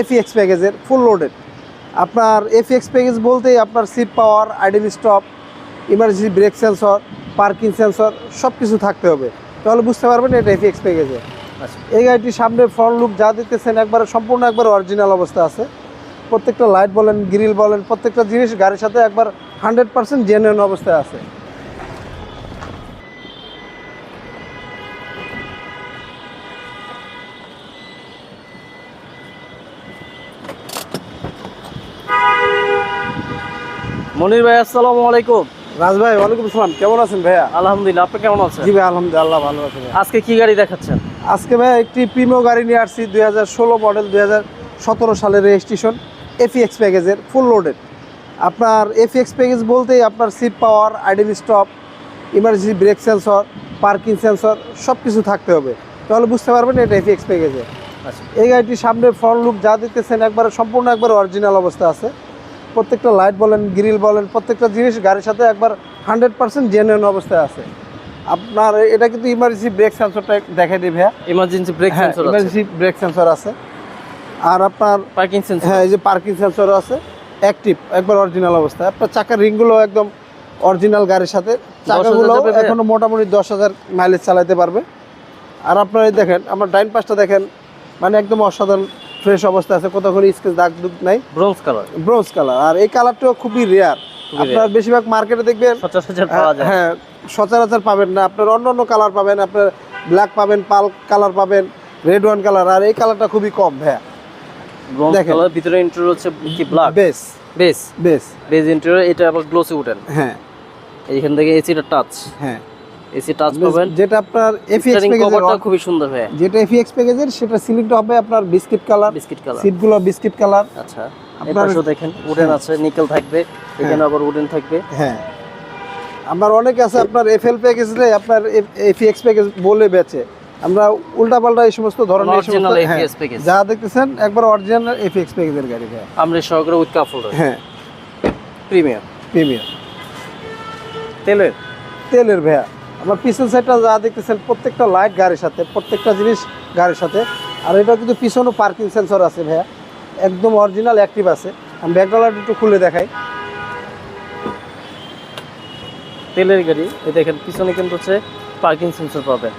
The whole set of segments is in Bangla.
এফিএক্স প্যাকেজের ফুল লোডেড আপনার এফিএক্স প্যাকেজ বলতেই আপনার seat power idle stop emergency brake sensor parking sensor সব কিছু থাকতে হবে। তাহলে বুঝতে পারবেন এটা এফিএক্স প্যাকেজে আচ্ছা। এই গাড়িটির সামনে ফ্রন্ট লুক যা দেখতেছেন একবারে সম্পূর্ণ একবার অরিজিনাল অবস্থা আছে। প্রত্যেকটা লাইট বলেন গ্রিল বলেন প্রত্যেকটা জিনিস গাড়ির সাথে একবার হান্ড্রেড পার্সেন্ট জেনুইন অবস্থায় আছে। মনির ভাই আসসালামু আলাইকুম। রাজ ভাই ওয়ালাইকুম আসসালাম। কেমন আছেন ভাইয়া? আলহামদুলিল্লাহ আপনি কেমন আছেন? জি ভাই আলহামদুলিল্লাহ ভালো আছেন আজকে কি গাড়ি দেখাচ্ছেন? আজকে ভাই একটি প্রিমিও গাড়ি নিয়ে আসছি দুই হাজার ষোলো মডেল দুই হাজার সতেরো সালের রেজিস্ট্রেশন এফিএক্স প্যাকেজের ফুল লোডেড আপনার এফিএক্স প্যাকেজ বলতেই আপনার seat power idle stop emergency brake sensor parking sensor সব কিছু থাকতে হবে। তাহলে বুঝতে পারবেন এটা এফিএক্স প্যাকেজে আচ্ছা। এই গাড়িটির সামনে ফ্রন্ট লুক যা দেখতেছেন একবারে সম্পূর্ণ একবার অরিজিনাল অবস্থা আছে। প্রত্যেকটা লাইট বলেন গ্রিল বলেন প্রত্যেকটা জিনিস গাড়ির সাথে একবার হান্ড্রেড পার্সেন্ট জেনুইন অবস্থায় আছে। আপনার এটা কিন্তু ইমার্জেন্সি ব্রেক সেন্সরটা দেখাই দিই ভাইয়া। Emergency brake sensor emergency brake sensor আছে। আর আপনার পার্কিং সেন্সর হ্যাঁ এই যে পার্কিং সেন্সর আছে। অ্যাক্টিভ একবার অরিজিনাল অবস্থায়। আপনার চাকার রিংগুলো একদম অরিজিনাল গাড়ির সাথে। চাকাগুলো? এখনও মোটামুটি দশ হাজার মাইলেজ চালাতে পারবে। আর আপনারা এই দেখেন আমার ডাইন পাশটা দেখেন মানে একদম অসাধারণ ফ্রেশ অবস্থা আছে কোথাও কোনো স্কেচ দাগ দুগ নাই। ব্রোঞ্জ কালার ব্রোঞ্জ কালার আর এই কালারটাও খুবই রেয়ার আপনার বেশিরভাগ মার্কেটে দেখবেন যায়। হ্যাঁ সচরাচর পাবেন না। আপনার অন্য অন্য কালার পাবেন আপনার ব্ল্যাক পাবেন পাল কালার পাবেন রেড ওয়ান কালার আর এই কালারটা খুবই কম ভাইয়া। দেখেন। কালার ভিতরে ইন্টেরিয়র হচ্ছে কি black base base base base interior এটা আবার গ্লোসি উঠেন হ্যাঁ। এইখান থেকে এসিটা টাচ হ্যাঁ। এসি টাচ পাবেন। যেটা আপনার এফিএক্স প্যাকেজের খুবই সুন্দর ভাই যেটা এফিএক্স প্যাকেজের সেটা সিলিংটা হবে আপনার বিস্কিট কালার বিস্কিট কালার সিটগুলো বিস্কিট কালার আচ্ছা আপনার- দেখেন উডেন আছে নিকেল থাকবে এখানে আবার উডেন থাকবে। হ্যাঁ। আমার অনেকে আছে আপনার এফএল প্যাকেজ রে আপনার এফিএক্স প্যাকেজ বলে বেচে। আমরা উল্টা পাল্টা এই সমস্ত ধরনের হ্যাঁ, যা দেখতেছেন একবার অরিজিনাল এফিএক্স প্যাকেজের গাড়ি ভাইয়া। আমরা সহকারে উইথ কাপড় হ্যাঁ। প্রিমিয়াম প্রিমিয়াম তেলের? তেলের ভাইয়া। আমার পিছন সাইডটা যা দেখতেছেন প্রত্যেকটা লাইট গাড়ির সাথে প্রত্যেকটা জিনিস গাড়ির সাথে। আর এটা কিন্তু পিছনও পার্কিং সেন্সর আছে ভাইয়া। একদম অরিজিনাল অ্যাক্টিভ আছে। আমি ব্যাকডলার একটু খুলে দেখাই। তেলের গাড়ি এই দেখেন পিছনে কিন্তু হচ্ছে পার্কিং সেন্সর পাবেন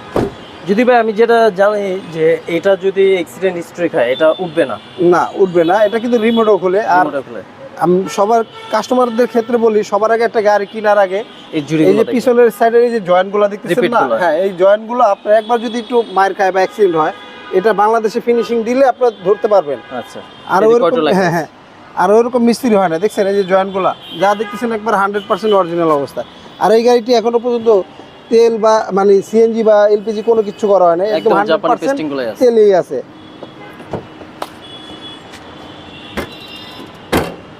যদি ভাই আমি যেটা জানি যে এটা যদি অ্যাক্সিডেন্ট হিস্ট্রি খায় এটা উঠবে না? না উঠবে না। এটা কিন্তু রিমোটও খুলে। আর খুলে। আমি সবার কাস্টমারদের ক্ষেত্রে বলি সবার আগে একটা গাড়ি কেনার আগে এই যে পিছনের সাইডের এই যে জয়েন্টগুলো দেখতেছেন না। হ্যাঁ এই জয়েন্টগুলো আপনার একবার যদি একটু মায়ের খায় বা অ্যাক্সিডেন্ট হয় এটা বাংলাদেশে ফিনিশিং দিলে আপনারা ধরতে পারবেন। আচ্ছা আর ওরকম হ্যাঁ হ্যাঁ আর ওরকম মিস্ত্রি হয় না। দেখছেন এই যে জয়েন্টগুলো যা দেখতেছেন একবার হান্ড্রেড পার্সেন্ট অরিজিনাল অবস্থা। আর এই গাড়িটি এখনও পর্যন্ত তেল বা মানে সিএনজি বা এলপিজি কোনো কিছু করা হয় না। একদম হান্ড্রেড পার্সেন্ট তেলেই আছে।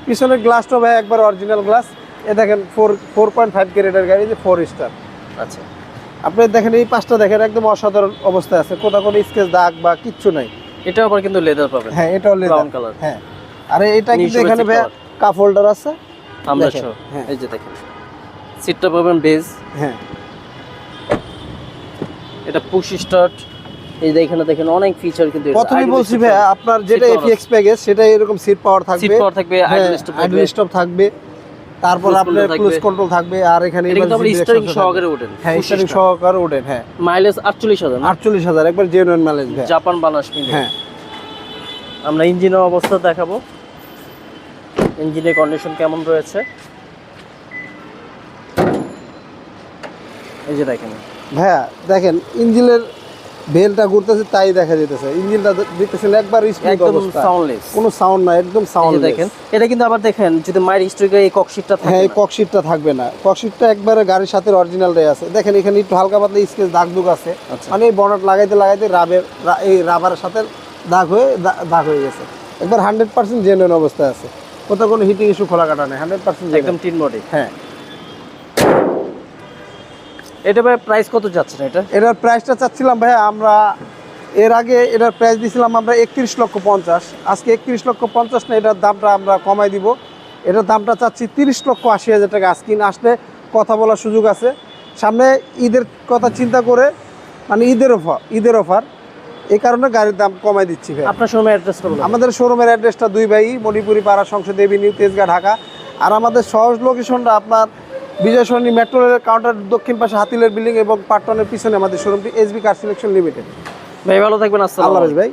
পিছনের গ্লাসটা ভাই একবার অরিজিনাল গ্লাস এ দেখেন ফোর ফোর পয়েন্ট ফাইভ গ্রেডের গাড়ি যে ফোর স্টার আচ্ছা। আপনি দেখেন এই পাঁচটা দেখেন একদম অসাধারণ অবস্থায় আছে। কোথাও কোনো স্কেচ দাগ বা কিচ্ছু নাই। এটা আবার কিন্তু লেদার পাবেন। হ্যাঁ এটাও লেদার ব্রাউন কালার হ্যাঁ। আরে এটা কিন্তু এখানে ভাই কাপ হোল্ডার আছে। আমরা হ্যাঁ। এই যে দেখেন। সিটটা পাবেন বেজ হ্যাঁ। এটা পুশ স্টার্ট এই যে এখানে দেখেন অনেক ফিচার কিন্তু প্রথমেই বলছি ভাই আপনার যেটা power এফএক্স প্যাকেজ সেটা এরকম সিট পাওয়ার থাকবে। সিট পাওয়ার থাকবে আইডল স্টপ থাকবে। স্টপ থাকবে। তারপর আপনার ক্রুজ থাকবে। কন্ট্রোল থাকবে আর এখানে এটা সহকারে ওঠেন হ্যাঁ স্টারিং সহকারে ওঠেন হ্যাঁ। মাইলেজ একবার জেনুইন মাইলেজ ভাই জাপান বানাস মিলে হ্যাঁ। আমরা ইঞ্জিনের অবস্থা দেখাবো। ইঞ্জিনের কন্ডিশন কেমন রয়েছে? এই যে দেখেন। ভাইয়া দেখেন ইঞ্জিনের বেলটা ঘুরতেছে তাই দেখা যেতেছে ইঞ্জিনটা দেখতেছেন একবার একদম সাউন্ডলেস কোনো সাউন্ড নাই একদম সাউন্ড দেখেন এটা কিন্তু আবার দেখেন যদি মায়ের হিস্ট্রিকে এই ককশিটটা থাকে হ্যাঁ এই না। ককশিটটা থাকবে না। ককশিটটা একবারে গাড়ির সাথে অরিজিনালটাই আছে। দেখেন এখানে একটু হালকা পাতলা স্কেচ দাগ দুগ আছে। আচ্ছা। মানে এই বনট লাগাইতে লাগাইতে রাবের এই রাবারের সাথে দাগ হয়ে দাগ হয়ে গেছে। একবার হান্ড্রেড পার্সেন্ট জেনুইন অবস্থায় আছে। কোথাও কোনো হিটিং ইস্যু খোলা কাটা নেই হান্ড্রেড পার্সেন্ট একদম টিন বডি হ্যাঁ। এটা ভাই প্রাইস কত যাচ্ছে না এটা? এটার প্রাইসটা চাচ্ছিলাম ভাই আমরা এর আগে এটার প্রাইস দিয়েছিলাম আমরা একত্রিশ লক্ষ পঞ্চাশ। আজকে একত্রিশ লক্ষ পঞ্চাশ না এটার দামটা আমরা কমাই দিব। এটার দামটা চাচ্ছি তিরিশ লক্ষ আশি হাজার টাকা। আজকে আসলে কথা বলার সুযোগ আছে। সামনে ঈদের কথা চিন্তা করে মানে ঈদের অফার ঈদের অফার। এই কারণে গাড়ির দাম কমাই দিচ্ছি ভাই আপনার শোরুমের অ্যাড্রেসটা বলুন আমাদের শোরুমের অ্যাড্রেসটা দুই ভাই মণিপুরি পাড়া সংসদ এভিনিউ তেজগাঁ ঢাকা। আর আমাদের সহজ লোকেশনটা আপনার বিজয় সরণী মেট্রো রেলের কাউন্টার দক্ষিণ পাশে হাতিলের বিল্ডিং এবং পাটনের পিছনে আমাদের শোরুমটি এসবি কার সিলেকশন লিমিটেড ভাই ভালো থাকবেন আসসালাম আল্লাহ ভাই